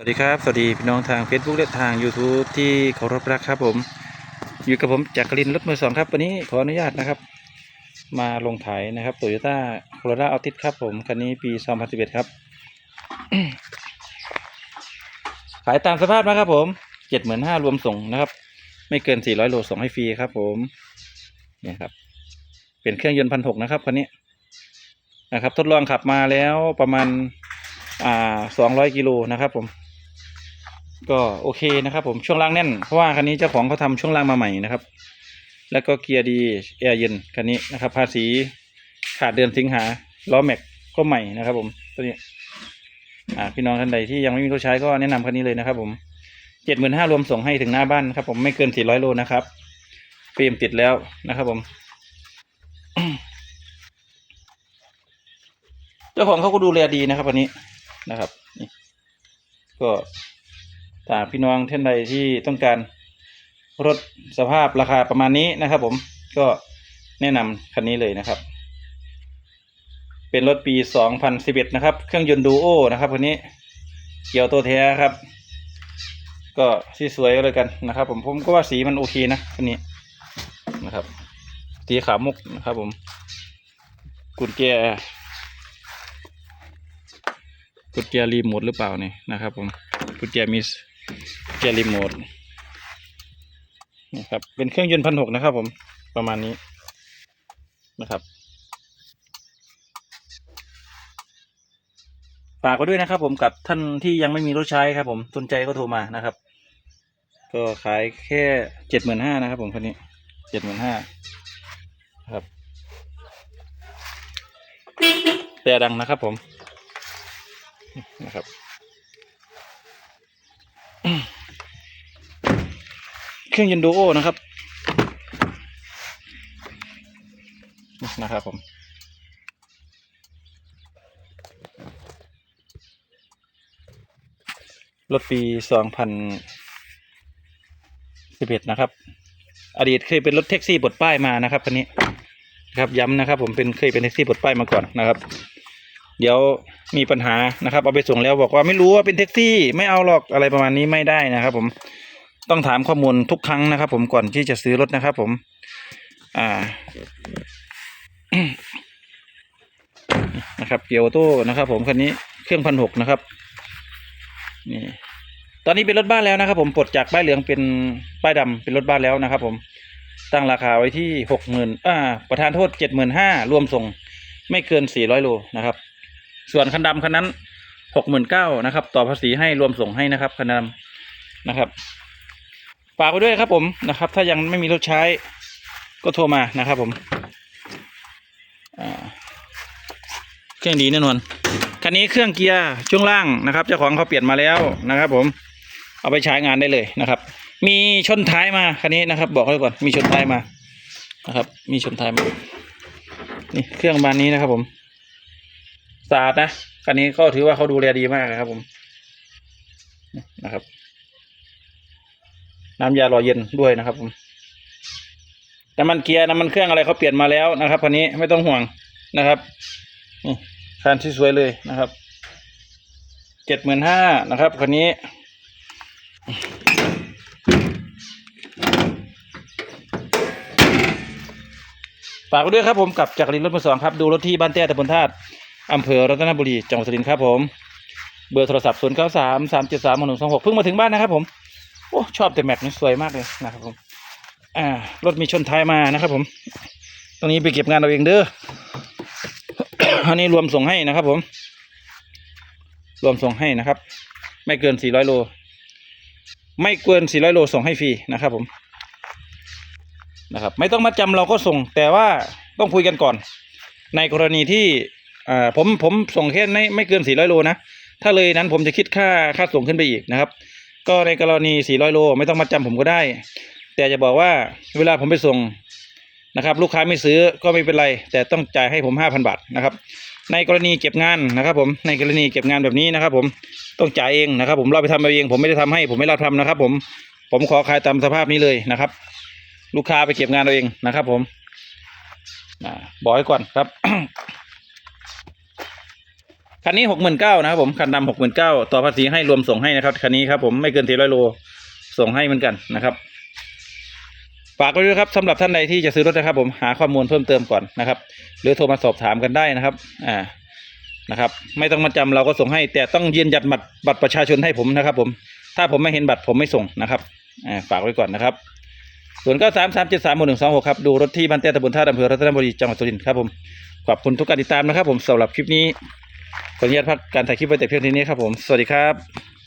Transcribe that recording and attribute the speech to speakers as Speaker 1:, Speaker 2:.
Speaker 1: สวัสดีครับ สวัสดีพี่น้องทาง Facebook และทาง YouTube ที่เคารพรักครับผม อยู่กับผมจากกลินรถมือสองครับ วันนี้ขออนุญาตนะครับ มาลงถ่ายนะครับโตโยต้าโคโร a าอัลติสครับผมคันนี้ปี2011ครับ ขายตามสภาพนะครับผม75,000รวมส่งนะครับ ไม่เกิน400โลส่งให้ฟรีครับผมเนี่ยครับ เป็นเครื่องยนต์พันหกนะครับคันนี้นะครับ ทดลองขับมาแล้วประมาณอ่า200กิโลนะครับผม ก็โอเคนะครับ ผมช่วงล่างแน่นเพราะว่าคันนี้เจ้าของเขาทำช่วงล่างมาใหม่นะครับ แล้วก็เกียร์ดีแอร์เย็นคันนี้นะครับ ภาษีขาดเดือนสิงหาล้อแม็กก็ใหม่นะครับ ผมตัวนี้อ่าพี่น้องท่านใดที่ยังไม่มีรถใช้ก็แนะนำคันนี้เลยนะครับ ผมเจ็ดหมื่นห้ารวมส่งให้ถึงหน้าบ้านครับ ผมไม่เกินสี่ร้อยโลนะครับฟิล์มติดแล้วนะครับ ผมเจ้าของเขาก็ดูแลดีนะครับวันนี้นะครับนี่ก็ ถ้าพี่น้องท่านใดที่ต้องการรถสภาพราคาประมาณนี้นะครับ ผมก็แนะนำคันนี้เลยนะครับ เป็นรถปี 2011 นะครับ เครื่องยนต์ดูโอนะครับคันนี้เกี่ยวตัวแท้ครับ ก็สีสวยเลยกันนะครับ ผมผมก็ว่าสีมันโอเคนะคันนี้นะครับสีขาวมุกนะครับ ผมกุญแจกุญแจรีโมทหรือเปล่านี่นะครับ ผมกุญแจมี กุญแจรีโมทนี่ครับ เป็นเครื่องยนต์พันหกนะครับ ผมประมาณนี้นะครับฝากไว้ด้วยนะครับ ผมกับท่านที่ยังไม่มีรถใช้ครับ ผมสนใจก็โทรมานะครับ ก็ขายแค่เจ็ดหมื่นห้านะครับ ผมคันนี้เจ็ดหมื่นห้าครับแต่ดังนะครับผมนะครับ เค รื่องยนต์ดูโอนะครับนะครับผมรถปีสองพันสิบเอ็ดนะครับ อดีตเคยเป็นรถแท็กซี่ปลดป้ายมานะครับคันนี้ครับย้ำนะครับผมเป็นเคยเป็นแท็กซี่ปลดป้ายมาก่อนนะครับ เดี๋ยวมีปัญหานะครับ เอาไปส่งแล้วบอกว่าไม่รู้ว่าเป็นแท็กซี่ไม่เอาหรอกอะไรประมาณนี้ไม่ได้นะครับ ผม ต้องถามข้อมูลทุกครั้งนะครับผมก่อนที่จะซื้อรถนะครับผม อ่านะครับ เกียวโต้นะครับ ผมคันนี้เครื่องพันหกนะครับนี่ตอนนี้เป็นรถบ้านแล้วนะครับ ผมปลดจากป้ายเหลืองเป็นป้ายดำเป็นรถบ้านแล้วนะครับ ผมตั้งราคาไว้ที่หกหมื่นอ่าประธานโทษเจ็ดหมื่นห้ารวมส่งไม่เกินสี่ร้อยโลนะครับ ส่วนคันดำคันนั้นหกหมื่นเก้านะครับ ต่อภาษีให้รวมส่งให้นะครับคันดำนะครับ ฝากไว้ด้วยครับผมนะครับ ถ้ายังไม่มีรถใช้ก็โทรมานะครับผมเครื่องดีแน่นอนคันนี้เครื่องเกียร์ช่วงล่างนะครับ เจ้าของเขาเปลี่ยนมาแล้วนะครับ ผมเอาไปใช้งานได้เลยนะครับ มีชนท้ายมาคันนี้นะครับ บอกไว้ก่อนมีชนท้ายมานะครับ มีชนท้ายมานี่เครื่องบานนี้นะครับผมสะอาดนะคันนี้ก็ถือว่าเขาดูแลดีมากนะครับผมนะครับ น้ำยาหล่อเย็นด้วยนะครับผมน้ำมันเกียร์น้ำมันเครื่องอะไรเขาเปลี่ยนมาแล้วนะครับคันนี้ไม่ต้องห่วงนะครับนี่คันที่สวยเลยนะครับเจ็ดหมื่นห้านะครับคันนี้ฝากด้วยครับผมกับจักรินรถมือสองครับ ดูรถที่บ้านแต้ตำบลธาตุอำเภอรัตนบุรีจังหวัดสุรินทร์ครับผม เบอร์โทรศัพท์ศูนย์เก้าสามสามเจ็ดสามหนึ่งสองหกเพิ่งมาถึงบ้านนะครับผม โอ้ชอบแต่แม็กนี่สวยมากเลยนะครับผมอ่ารถมีชนท้ายมานะครับ ผม ตรงนี้ไปเก็บงานเราเองเด้ออันนี้รวมส่งให้นะครับ ผม รวมส่งให้นะครับ ไม่เกินสี่ร้อยโล ไม่เกินสี่ร้อยโลส่งให้ฟรีนะครับ ผมนะครับ ไม่ต้องมาจำเราก็ส่ง แต่ว่าต้องคุยกันก่อน ในกรณีที่อ่าผมผมส่งแค่ไม่ไม่เกิน400โลนะถ้าเลยนั้นผมจะคิดค่าค่าส่งขึ้นไปอีกนะครับ ก็ในกรณี 400 โล ไม่ต้องมาจำผมก็ได้ แต่จะบอกว่าเวลาผมไปส่งนะครับ ลูกค้าไม่ซื้อก็ไม่เป็นไร แต่ต้องจ่ายให้ผม 5,000 บาทนะครับ ในกรณีเก็บงานนะครับ ผมในกรณีเก็บงานแบบนี้นะครับ ผมต้องจ่ายเองนะครับ ผมเราไปทำเอาเอง ผมไม่ได้ทำให้ผมไม่รับทำนะครับ ผมผมขอขายตามสภาพนี้เลยนะครับ ลูกค้าไปเก็บงานเอาเองนะครับ ผมบอกไว้ก่อนครับ คันนี้หกหมื่นเก้านะครับผมคันดำหกหมื่นเก้าต่อภาษีให้รวมส่งให้นะครับคันนี้ครับผมไม่เกินสี่ร้อยโลส่งให้เหมือนกันนะครับฝากไว้ด้วยครับสำหรับท่านใดที่จะซื้อรถนะครับ ผมหาข้อมูลเพิ่มเติมก่อนนะครับ หรือโทรมาสอบถามกันได้นะครับอ่านะครับ ไม่ต้องมาจำเราก็ส่งให้ แต่ต้องยืนยันบัตรบัตรประชาชนให้ผมนะครับ ผมถ้าผมไม่เห็นบัตรผมไม่ส่งนะครับอ่าฝากไว้ก่อนนะครับส่วนเก้าสามสามเจ็ดสามหนึ่งสองหกครับดูรถที่บ้านเต้ตำบลท่าอำเภอรัตนบุรีจังหวัดสุรินทร์ครับผมขอบคุณทุกการติดตามนะครับ ผมสำหรับคลิปนี้ ขออนุญาตพักการถ่ายคลิปไว้แต่เพียงเท่านี้ครับผม สวัสดีครับ